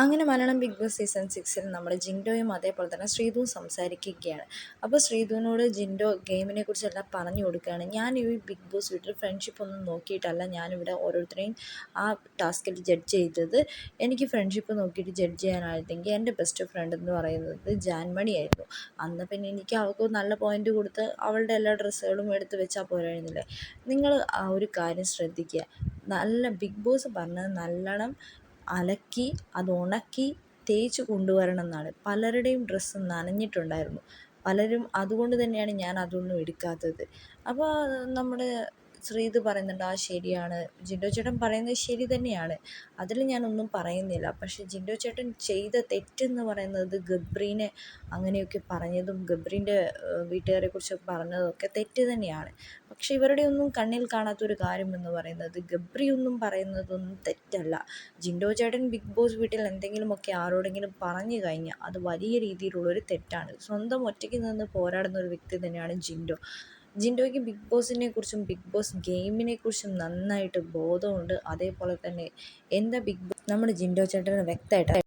അങ്ങനെ Malayalam big boss season സിക്സിൽ നമ്മുടെ ജിൻഡോയും അതേപോലെ തന്നെ ശ്രീധു സംസാരിക്കുകയാണ്. അപ്പോൾ ശ്രീതുവിനോട് ജിൻഡോ ഗെയിമിനെ കുറിച്ചെല്ലാം പറഞ്ഞു കൊടുക്കുകയാണ്. ഞാൻ ഈ ബിഗ് ബോസ് വീട്ടിൽ ഫ്രണ്ട്ഷിപ്പ് ഒന്നും നോക്കിയിട്ടല്ല. ഞാനിവിടെ ഓരോരുത്തരെയും ആ ടാസ്കിൽ ജഡ്ജ് ചെയ്തത്. എനിക്ക് ഫ്രണ്ട്ഷിപ്പ് നോക്കിയിട്ട് ജഡ്ജ് ചെയ്യാനായിരുന്നെങ്കിൽ എന്റെ ബെസ്റ്റ് ഫ്രണ്ട് എന്ന് പറയുന്നത് ജാൻമണി ആയിരുന്നു. അന്ന് പിന്നെ എനിക്ക് അവൾക്ക് നല്ല പോയിന്റ് കൊടുത്ത് അവളുടെ എല്ലാ ഡ്രസ്സുകളും എടുത്ത് വെച്ചാൽ പോരായിരുന്നില്ലേ? നിങ്ങൾ ആ ഒരു കാര്യം ശ്രദ്ധിക്കുക. നല്ല ബിഗ് ബോസ് പറഞ്ഞത് നല്ലോണം അലക്കി അത് ഉണക്കി തേച്ച് കൊണ്ടുവരണം എന്നാണ് പലരുടെയും ഡ്രസ്സ് നനഞ്ഞിട്ടുണ്ടായിരുന്നു. പലരും അതുകൊണ്ട് തന്നെയാണ് ഞാൻ അതൊന്നും എടുക്കാത്തത്. അപ്പോൾ നമ്മുടെ ശ്രീത് പറയുന്നുണ്ട് ആ ശരിയാണ്. ജിൻഡോ ചേട്ടൻ പറയുന്നത് ശരി തന്നെയാണ്. അതിൽ ഞാനൊന്നും പറയുന്നില്ല. പക്ഷേ ജിൻഡോ ചേട്ടൻ ചെയ്ത തെറ്റെന്ന് പറയുന്നത് ഗബ്രീനെ അങ്ങനെയൊക്കെ പറഞ്ഞതും ഗബ്രീന്റെ വീട്ടുകാരെക്കുറിച്ച് പറഞ്ഞതൊക്കെ തെറ്റ് തന്നെയാണ്. പക്ഷെ ഇവരുടെ ഒന്നും കണ്ണിൽ കാണാത്തൊരു കാര്യം എന്ന് പറയുന്നത് ഗബ്രി ഒന്നും പറയുന്നതൊന്നും തെറ്റല്ല. ജിൻഡോ ചേട്ടൻ ബിഗ് ബോസ് വീട്ടിൽ എന്തെങ്കിലുമൊക്കെ ആരോടെങ്കിലും പറഞ്ഞു കഴിഞ്ഞാൽ അത് വലിയ രീതിയിലുള്ളൊരു തെറ്റാണ്. സ്വന്തം ഒറ്റയ്ക്ക് നിന്ന് പോരാടുന്ന ഒരു വ്യക്തി തന്നെയാണ് ജിൻഡോ. ജിൻഡോയ്ക്ക് ബിഗ് ബോസിനെ കുറിച്ചും ബിഗ് ബോസ് ഗെയിമിനെ കുറിച്ചും നന്നായിട്ട് ബോധമുണ്ട്. അതേപോലെ തന്നെ എന്താ ബിഗ് ബോസ് നമ്മുടെ ജിൻഡോ ചേട്ടന് വ്യക്തമായിട്ട്